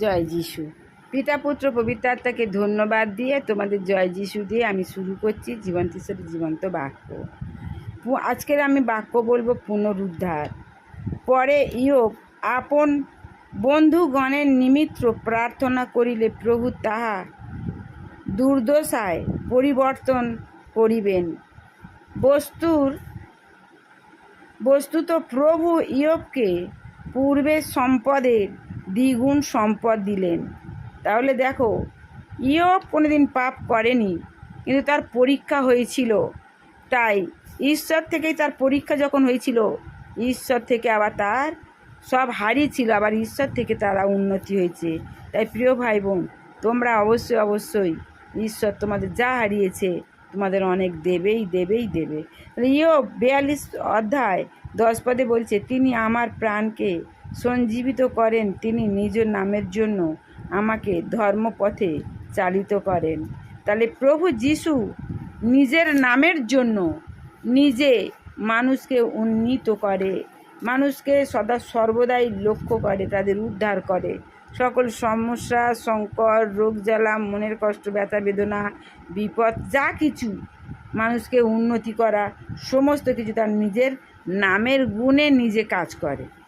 জয় যিশু। পিতা, পুত্র পবিত্র আত্মাকে ধন্যবাদ দিয়ে তোমাদের জয় যিশু দিয়ে আমি শুরু করছি জীবন্ত তিসের জীবন্ত বাক্য। আজকের আমি বাক্য বলব পুনরুদ্ধার। পরে ইয়োব, আপন বন্ধুগণের নিমিত্ত প্রার্থনা করিলে প্রভু তাহা দুর্দশায় পরিবর্তন করিবেন। বস্তুর বস্তুত প্রভু ইয়বকে পূর্বের সম্পদের দ্বিগুণ সম্পদ দিলেন। তাহলে দেখো ইয়ব কোনোদিন পাপ করেনি, কিন্তু তার পরীক্ষা হয়েছিল। তাই ঈশ্বর থেকেই তার পরীক্ষা যখন হয়েছিল, ঈশ্বর থেকে আবার তার সব হারিয়েছিল আবার ঈশ্বর থেকে তারা উন্নতি হয়েছে। তাই প্রিয় ভাই বোন তোমরা অবশ্যই অবশ্যই ঈশ্বর তোমাদের যা হারিয়েছে, তোমাদের অনেক দেবেই দেবেই দেবে। ইও বিয়াল্লিশ অধ্যায় দশ পদে বলছে, তিনি আমার প্রাণকে সঞ্জীবিত করেন তিনি নিজ নামের জন্য আমাকে ধর্মপথে চালিত করেন। তাহলে প্রভু যিশু নিজের নামের জন্য নিজে মানুষকে উন্নীত করে, মানুষকে সদা সর্বদাই লক্ষ্য করে, তাদের উদ্ধার করে। সকল সমস্যা, সংকট, রোগ জ্বালা, মনের কষ্ট, ব্যথা, বেদনা, বিপদ, যা কিছু মানুষকে উন্নতি করা, সমস্ত কিছু তার নিজের নামের গুণে নিজে কাজ করে।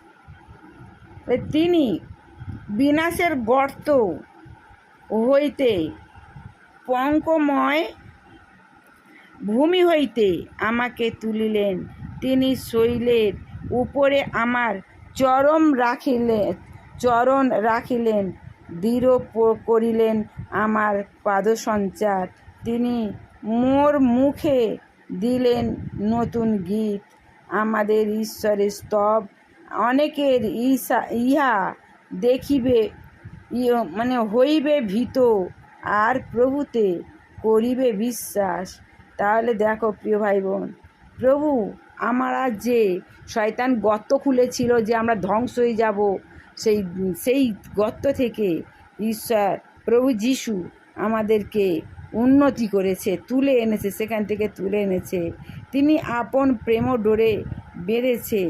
তিনি বিনাশের গর্ত হইতে পঙ্কময় ভূমি হইতে আমাকে তুলিলেন। তিনি শৈলের উপরে আমার চরম রাখিলেন চরণ রাখিলেন, দৃঢ় করিলেন আমার পাদসঞ্চার। তিনি মোর মুখে দিলেন নতুন গীত। আমাদের ঈশ্বরের স্তব অনেকের ইসা ইহা দেখিবে মানে হইবে ভীত, আর প্রভুতে করিবে বিশ্বাস। তাহলে দেখো প্রিয় ভাই বোন প্রভু আমার যে শয়তান গর্ত খুলেছিল যে আমরা ধ্বংস হয়ে যাব, সেই সেই গর্ত থেকে ঈশ্বর, প্রভু যিশু আমাদেরকে উন্নতি করেছে, তুলে এনেছে, সেখান থেকে তুলে এনেছে। তিনি আপন প্রেম ডোরে বেড়েছে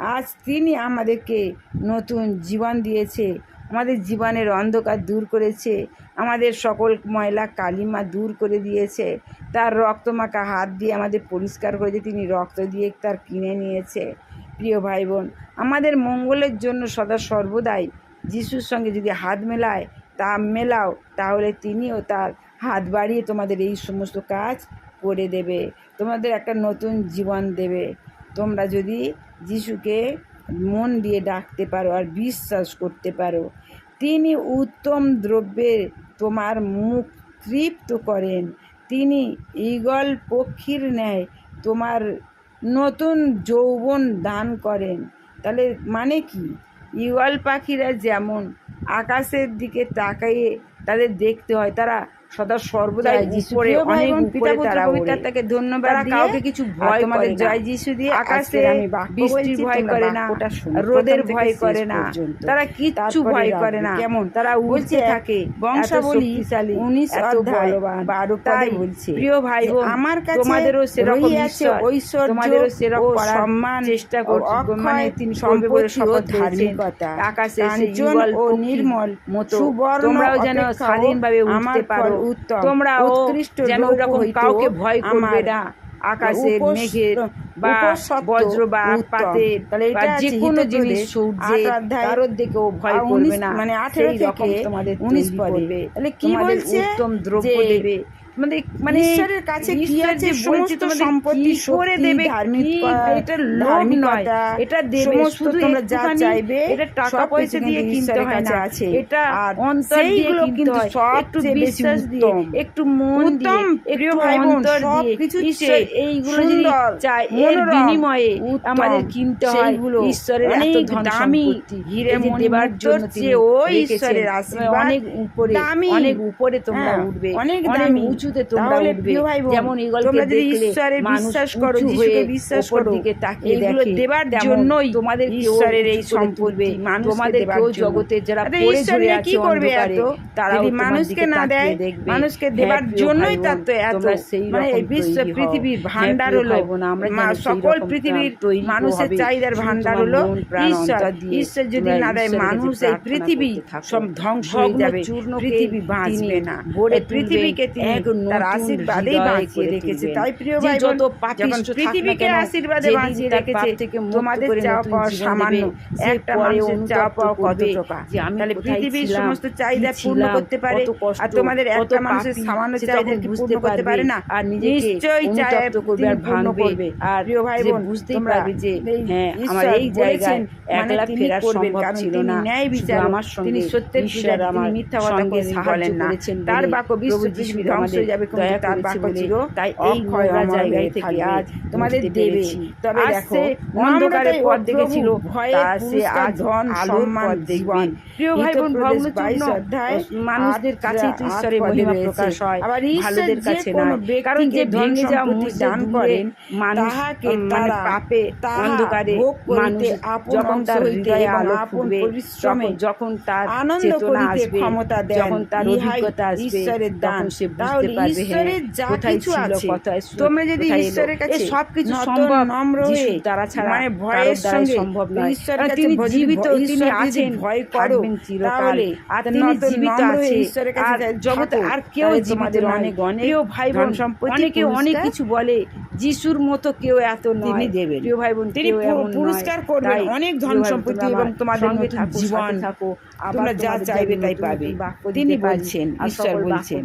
আজ তিনি আমাদেরকে নতুন জীবন দিয়েছে। আমাদের জীবনের অন্ধকার দূর করেছে। আমাদের সকল ময়লা কালিমা দূর করে দিয়েছে। তার রক্তমাখা হাত দিয়ে আমাদের পরিষ্কার করেছে তিনি রক্ত দিয়ে তার কিনে নিয়েছে। প্রিয় ভাই বোন আমাদের মঙ্গলের জন্য সদা সর্বদাই যিশুর সঙ্গে যদি হাত মেলায়, তা মেলাও, তাহলে তিনিও তার হাত বাড়িয়ে তোমাদের এই সমস্ত কাজ করে দেবে। তোমাদের একটা নতুন জীবন দেবে। তোমরা যদি যিশুকে মন দিয়ে ডাকতে পারো আর বিশ্বাস করতে পারো। তিনি উত্তম দ্রব্যে তোমার মুখ তৃপ্ত করেন। তিনি ঈগল পক্ষীর ন্যায় তোমার নতুন যৌবন দান করেন। তাহলে মানে কি? ঈগল পাখিরা যেমন আকাশের দিকে তাকিয়ে তাদের দেখতে হয়, তারা সদা সর্বদা উপরে অনেক উপরে তারা ওড়ে। আত্মাকে ধন্যবাদ দিয়ে কাউকে কিছু ভয় তোমাদের। জয় যিশু দিয়ে আকাশে আমি বৃষ্টির ভয় করে না রোদের ভয় করে না তারা কিচ্ছু ভয় করে না। কেমন? তারা থাকে বংশাবলী উনিশ অধ্যায় বারো তাই বলছে? প্রিয় ভাই আমার কাছে তোমাদেরও সেরকম ঈশ্বর, ঐশ্বর্য তোমাদেরও সেরকম সম্মান চেষ্টা করছে। মানে তিনি বলে শপথ ধার্মিকতা, আকাশে ও নির্মল, মতো তোমরাও যেন স্বাধীনভাবে আমার উঠতে পারো। উত্তম, তোমরা উৎকৃষ্ট যেন ওরকম কাউকে ভয় করবে না। আকাশের মেঘের বা বজ্র বা। পাতের বা এটা যে কোনো জিনিস সূর্যে আট অধ্যায়, কারোর দিকেও ভয় করবে না। মানে আঠেরো থেকে তোমাদের উনিশ পরে তাহলে কি বলছে? উত্তম দ্রব্য দেবে। মানে ঈশ্বরের কাছে কি আছে সমস্ত সম্পত্তি, করে দেবে? ধার্মিকতা, এটা ধার্মিকতা, এটা দেবে। শুধু তোমরা যা চাইবে, এটা টাকা পয়সা দিয়ে কিনতে হয় না। আছে। এটা অন্তর দিয়ে কিন্তু একটু বিশ্বাস দিয়ে একটু মন দিয়ে একটু অন্তর দিয়ে কিছুর এইগুলো যদি চাই এর বিনিময়ে আমাদের কিনতে হয়। ঈশ্বরের এত ধন সম্পত্তি। হিরে দেবার জন্য তিনি ওই ঈশ্বরের আশীর্বাদ অনেক উপরে। অনেক উপরে তোমরা হ্যাঁ, উঠবে। অনেক দামি। উঁচু উঁচুতে তোমরা উঠবে। যেমন দেখলে বিশ্বাস করো, যিশুকে বিশ্বাস করো, দিকে তাকিয়ে দেখে, দেবার জন্যই তোমাদের ঈশ্বরের এই তোমাদের কেউ জগতে যারা পড়ে ঝরে আছে কি করবে এত? তোমার মানুষকে না দেয়, মানুষকে হ্যাঁ, দেবার জন্যই তার তো এত। মানে এই বিশ্ব পৃথিবীর হ্যাঁ, ভান্ডার হলো আমরা সকল পৃথিবীর মানুষের চাহিদার ভান্ডার হলো ঈশ্বর। ঈশ্বর যদি না দেয় মানুষ এই পৃথিবী সব ধ্বংস হয়ে যাবে পৃথিবী বাঁচবে না। পৃথিবীকে তিনি তার আশীর্বাদেই বাঁচিয়ে রেখেছে। তাই প্রিয় ভাই যত বোন, পাপিষ্ঠ যখন থাক না পৃথিবীকে আশীর্বাদে বাঁচিয়ে রেখেছে পাপ থেকে মুক্ত তোমাদের চাওয়া পাওয়া সামান্য একটা মানুষের চাওয়া পাওয়া কত টাকা তাহলে পৃথিবীর সমস্ত চাহিদা পূর্ণ করতে পারে আর তোমাদের একটা মানুষের সামান্য চাহিদা বুঝতে করতে পারে না? আর নিশ্চয়ই চায় করবে আর ভাঙবে। আর প্রিয় ভাই বোন বুঝতেই পারবে যে হ্যাঁ আমার এই জায়গায় মানে একলা ফেরা করবেন, সম্ভব ছিল না। ন্যায় শুধু বিচারক, আমার সঙ্গে তিনি সত্যের আমার মিথ্যা কথা বলেন। না। তার বাক্য বিশ্ব ধ্বংস হয়ে যাবে তার বাক্য চির তাই এই জায়গায় থেকে আজ তোমাদের দেবে। তবে দেখো অন্ধকারের পথ দেখেছিল ভয়ে সে আজ ধন সম্মান পথ দেখবে। জীবন। প্রিয় ভাই বোন ভগ্নচূর্ণ মানুষদের কাছে ঈশ্বরের মহিমা প্রকাশ হয় আবার কাছে নয়। কারণ যে ভেঙে যাওয়া মুহূর্তে দান করেন, তাহাকে মানে তারা পাপে অন্ধকারে মানুষ যখন তার হৃদয়ে আলো ফুটবে পরিশ্রমে যখন তার আনন্দ করিতে ক্ষমতা দেন। যখন তার অভিজ্ঞতা আসবে ঈশ্বরের দান। তখন সে বুঝতে পারবে ঈশ্বরের হ্যাঁ যা কোথায় ছিল কোথায় তোমরা যদি ঈশ্বরের কাছে এই সবকিছু সম্ভব নম্র হয়ে যিশুর ছাড়া মানে ভয়ের সঙ্গে সম্ভব নয় ঈশ্বরের কারণ কাছে তিনি জীবিত তিনি আছেন ভয় করো, তাহলে আর তিনি জীবিত আছে ঈশ্বরের কাছে জগতে আর কেউ তোমাদের অনেক অনেক ভাই বোন সম্পত্তি, অনেকে অনেক কিছু বলে যিশুর মতো কেউ এত তিনি দেবেন। প্রিয় ভাই বোন তিনি। পুরস্কার করবেন, অনেক ধন সম্পত্তি এবং তোমাদের থাকো, জীবন। থাকো তোমরা যা চাইবে তাই পাবে। তিনি বলছেন, ঈশ্বর বলছেন।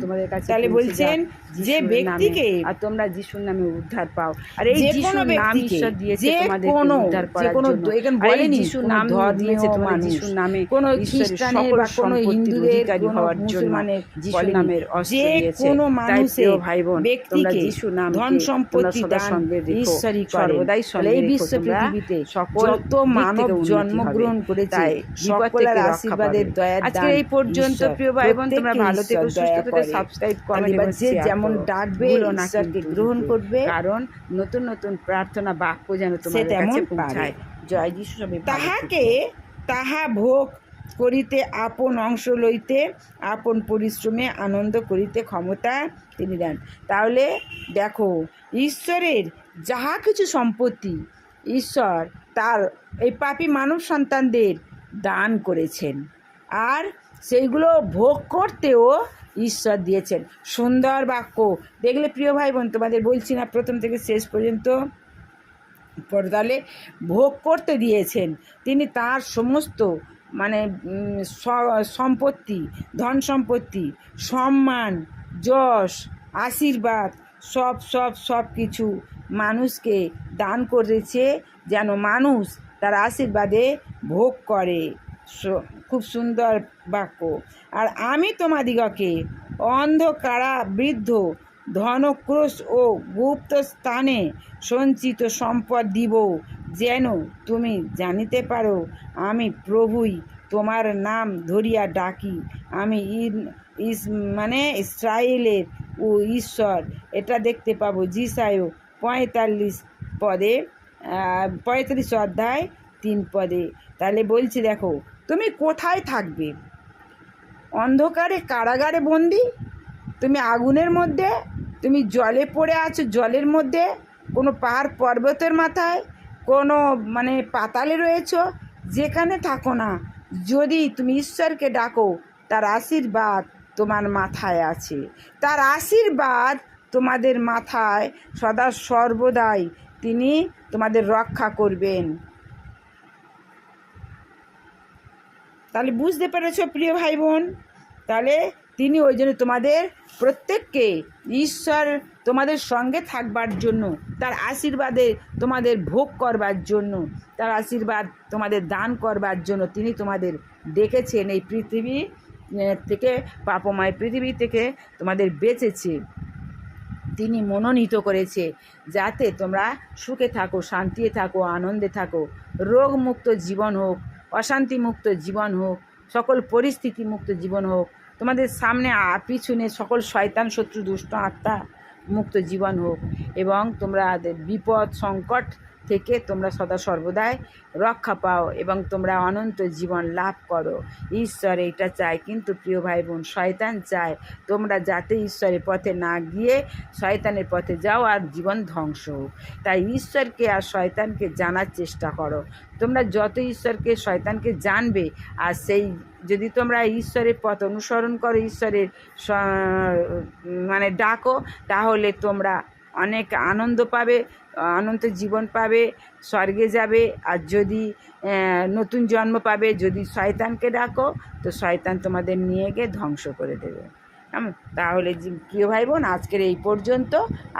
তাহলে বলছেন যাক যে ব্যক্তিকে আর তোমরা যিশুর নামে উদ্ধার পাও আর এই যিশুর নাম ঈশ্বর দিয়েছে তোমাদের উদ্ধার করার জন্য দ- এখানে বলেনি, যিশুর নাম দিয়েছে মানুষ, যিশুর নামে কোনো খ্রিস্টানের বা কোনো হিন্দুদের, কোনো হওয়ার জন্য মুসলমানের যিশু বলেনি। নামের অস্ত্র যে দিয়েছে। কোনো মানুষের ভাই বোন তোমরা ব্যক্তিকে যিশু নামকে ধন সম্পত্তি দান। ঈশ্বরই। সর্বদাই এই বিশ্ব পৃথিবীতে সকল যত মানব জন্মগ্রহণ। করেছে সকলের বিপদ থেকে আশীর্বাদের। দয়ার আজকে এই পর্যন্ত প্রিয় ভাই বোন তোমরা ভালো থেকো সুস্থ দয়া থেকো করে। সাবস্ক্রাইব এবং যে যেমন ডাকবে ঈশ্বরকে গ্রহণ করবে। কারণ নতুন নতুন প্রার্থনা বাক্য যেন কাছে পৌঁছায় জয় যিশু। তাহাকে তাহা ভোগ করিতে আপন অংশ লইতে আপন পরিশ্রমে আনন্দ করিতে ক্ষমতা তিনি দেন তাহলে দেখো ঈশ্বরের যাহা কিছু সম্পত্তি ঈশ্বর তার এই পাপী মানব সন্তানদের দান করেছেন আর সেইগুলো ভোগ করতেও ঈশ্বর দিয়েছেন। সুন্দর বাক্য। দেখলে প্রিয় ভাই বোন তোমাদের বলছি না প্রথম থেকে শেষ পর্যন্ত পর্দালে ভোগ করতে দিয়েছেন। তিনি তার সমস্ত মানে সম্পত্তি, ধন সম্পত্তি, সম্মান, যশ, আশীর্বাদ, সব সব সব কিছু মানুষকে দান করেছে, যেন মানুষ তার আশীর্বাদে ভোগ করে। খুব সুন্দর বাক্য। আর আমি তোমাদিগকে অন্ধকারা বৃদ্ধ ধনক্রোশ ও গুপ্ত স্থানে সঞ্চিত সম্পদ দিব যেন তুমি জানিতে পারো, আমি প্রভুই তোমার নাম ধরিয়া ডাকি। আমি ইস মানে ইসরায়েলের ও ঈশ্বর, এটা দেখতে পাবো। জিসায়ও পঁয়তাল্লিশ পদে পঁয়তাল্লিশ অধ্যায় তিন পদে। তাহলে বলছি দেখো তুমি কোথায় থাকবে? অন্ধকারে কারাগারে বন্দি? তুমি আগুনের মধ্যে? তুমি জলে পড়ে আছো জলের মধ্যে? কোনো পাহাড় পর্বতের মাথায়? কোনো মানে পাতালে রয়েছো? যেখানে থাকো না। যদি তুমি ঈশ্বরকে ডাকো, তার আশীর্বাদ তোমার মাথায় আছে। তার আশীর্বাদ তোমাদের মাথায় সদা সর্বদাই। তিনি তোমাদের রক্ষা করবেন। তাহলে বুঝতে পেরেছ, প্রিয় ভাই বোন তাহলে তিনি ওই জন্য তোমাদের প্রত্যেককে ঈশ্বর তোমাদের সঙ্গে থাকবার জন্য, তার আশীর্বাদে তোমাদের ভোগ করবার জন্য, তার আশীর্বাদ তোমাদের দান করবার জন্য তিনি তোমাদের ডেকেছেন এই পৃথিবী থেকে পাপময় পৃথিবী থেকে তোমাদের বেঁচেছে। তিনি মনোনীত করেছে যাতে তোমরা সুখে থাকো, শান্তিতে থাকো, আনন্দে থাকো, রোগমুক্ত জীবন হোক। অশান্তিমুক্ত জীবন হোক, সকল পরিস্থিতি মুক্ত জীবন হোক, তোমাদের সামনে পিছনে সকল শয়তান, শত্রু, দুষ্ট, আত্মা মুক্ত জীবন হোক এবং তোমরা বিপদ, সংকট থেকে তোমরা সদা সর্বদাই রক্ষা পাও এবং তোমরা অনন্ত জীবন লাভ করো। ঈশ্বর এটা চায়, কিন্তু প্রিয় ভাই বোন শয়তান চায় তোমরা যাতে ঈশ্বরের পথে না গিয়ে শয়তানের পথে যাও আর জীবন ধ্বংস হোক। তাই ঈশ্বরকে আর শয়তানকে জানার চেষ্টা করো। তোমরা যত ঈশ্বরকে শয়তানকে জানবে, আর সেই যদি তোমরা ঈশ্বরের পথ অনুসরণ করো, ঈশ্বরের মানে ডাকো, তাহলে তোমরা অনেক আনন্দ পাবে, অনন্ত জীবন পাবে, স্বর্গে যাবে। আর যদি নতুন জন্ম পাবে, যদি শয়তানকে ডাকো, তো শয়তান তোমাদের নিয়ে গিয়ে ধ্বংস করে দেবে। তাহলে প্রিয় ভাই বোন আজকের এই পর্যন্ত।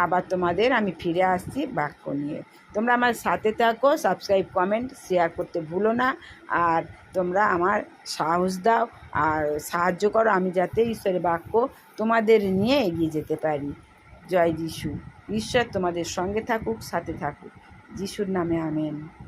আবার তোমাদের আমি ফিরে আসছি বাক্য নিয়ে। তোমরা আমার সাথে থাকো সাবস্ক্রাইব কমেন্ট শেয়ার করতে ভুলো না। আর তোমরা আমার সাহস দাও আর সাহায্য করো, আমি যাতে ঈশ্বরের বাক্য তোমাদের নিয়ে এগিয়ে যেতে পারি। জয় যিশু। ঈশ্বর তোমাদের সঙ্গে থাকুক সাথে থাকুক। যিশুর নামে আমেন।